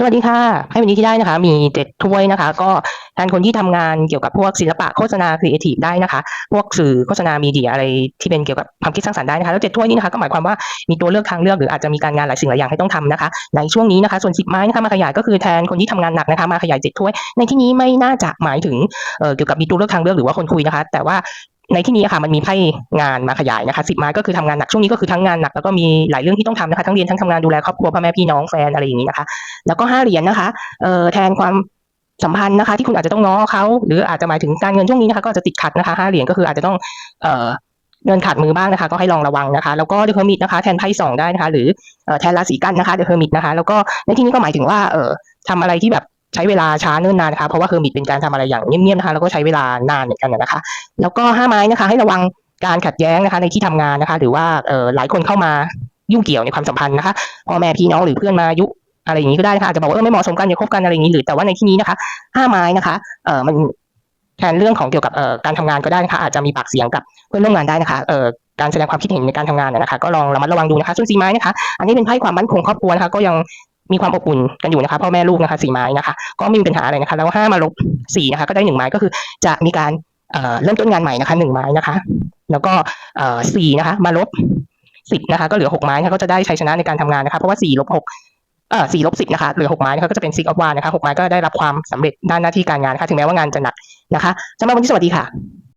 สวัสดีค่ะ ให้วันนี้ที่ได้นะคะ มีเจ็ดถ้วยนะคะ ก็แทนคนที่ทำงานเกี่ยวกับพวกศิลปะโฆษณาครีเอทีฟได้นะคะ พวกสื่อโฆษณามีเดียอะไรที่เป็นเกี่ยวกับความคิดสร้างสรรค์ได้นะคะ แล้วเจ็ดถ้วยนี้นะคะก็หมายความว่ามีตัวเลือกทางเลือกหรืออาจจะมีการงานหลายสิ่งหลายอย่างให้ต้องทำนะคะ ในช่วงนี้นะคะ ส่วนสิบไม้นะคะมาขยายก็คือแทนคนที่ทำงานหนักนะคะ มาขยายเจ็ดถ้วย ในที่นี้ไม่น่าจะหมายถึงเเกี่ยวกับมีตัวเลือกทางเลือกหรือว่าคนคุยนะคะ แต่ว่า ในที่นี้อะค่ะมันมีไพ่งานมาขยายนะคะสิบไม้ก็คือทำงานหนักช่วงนี้ก็คือทั้งงานหนักแล้วก็มีหลายเรื่องที่ต้องทำนะคะทั้งเรียนทั้งทำงานดูแลครอบครัวพ่อแม่พี่น้องแฟนอะไรอย่างนี้นะคะ แล้วก็ห้าเหรียญนะคะเอ่อแทนความสัมพันธ์นะคะ ที่คุณอาจจะต้องง้อเขาหรืออาจจะหมายถึงการเงินช่วงนี้นะคะ ก็อาจจะติดขัดนะคะห้าเหรียญก็คืออาจจะต้องเอ่อเงินขาดมือบ้างนะคะ ก็ให้ลองระวังนะคะ แล้วก็เดอะเฮอร์มิตนะคะแทนไพ่สองได้นะคะ หรือเอ่อแทนราศีกันนะคะเดอะเฮอร์มิตนะคะ แล้วก็ในที่นี้ก็หมายถึงว่าเอ่อทำอะไรที่แบบ ใช้เวลาช้าเนิ่นนานนะคะเพราะว่าเฮอร์มิตเป็นการทำอะไรอย่างเงียบๆนะคะแล้วก็ใช้เวลานานเหมือนกันนะคะ แล้วก็ห้าไม้นะคะ ให้ระวังการขัดแย้งนะคะ ในที่ทำงานนะคะ หรือว่าเอ่อหลายคนเข้ามายุ่งเกี่ยวในความสัมพันธ์นะคะพ่อแม่พี่น้องหรือเพื่อนมายุอะไรอย่างนี้ก็ได้นะคะอาจจะบอกว่าเออไม่เหมาะสมกันอย่าคบกันอะไรอย่างนี้หรือแต่ว่าในที่นี้นะคะห้าไม้นะคะเอ่อมันแทนเรื่องของเกี่ยวกับเอ่อการทำงานก็ได้นะคะอาจจะมีปากเสียงกับเพื่อนร่วมงานได้นะคะเอ่อการแสดงความคิดเห็นในการทำงานนะนะคะ ก็ลองระมัดระวังดูนะคะส่วนสีไม้นะคะ อันนี้เป็นไพ่ความมั่นคงครอบครัวนะคะก็ยัง มีความอบอุ่นกันอยู่นะคะพ่อแม่ลูกนะคะสีไม้นะคะ ก็ไม่มีปัญหาอะไรนะคะ แล้วห้ามาลบสี่นะคะ ก็ได้หนึ่งไม้ก็คือจะมีการเริ่มต้นงานใหม่นะคะหนึ่งไม้นะคะ แล้วก็สี่นะคะ มาลบสิบนะคะ ก็เหลือหกไม้นะคะก็จะได้ชัยชนะในการทำงานนะคะ เพราะว่าสี่ลบหกเอ่อสี่ลบสิบนะคะเหลือหกไม้นะคะก็จะเป็นซิกออฟวานนะคะหกไม้ก็ได้รับความสำเร็จด้านหน้าที่การงานนะคะ ถึงแม้ว่างานจะหนักนะคะสำหรับวันนี้สวัสดีค่ะ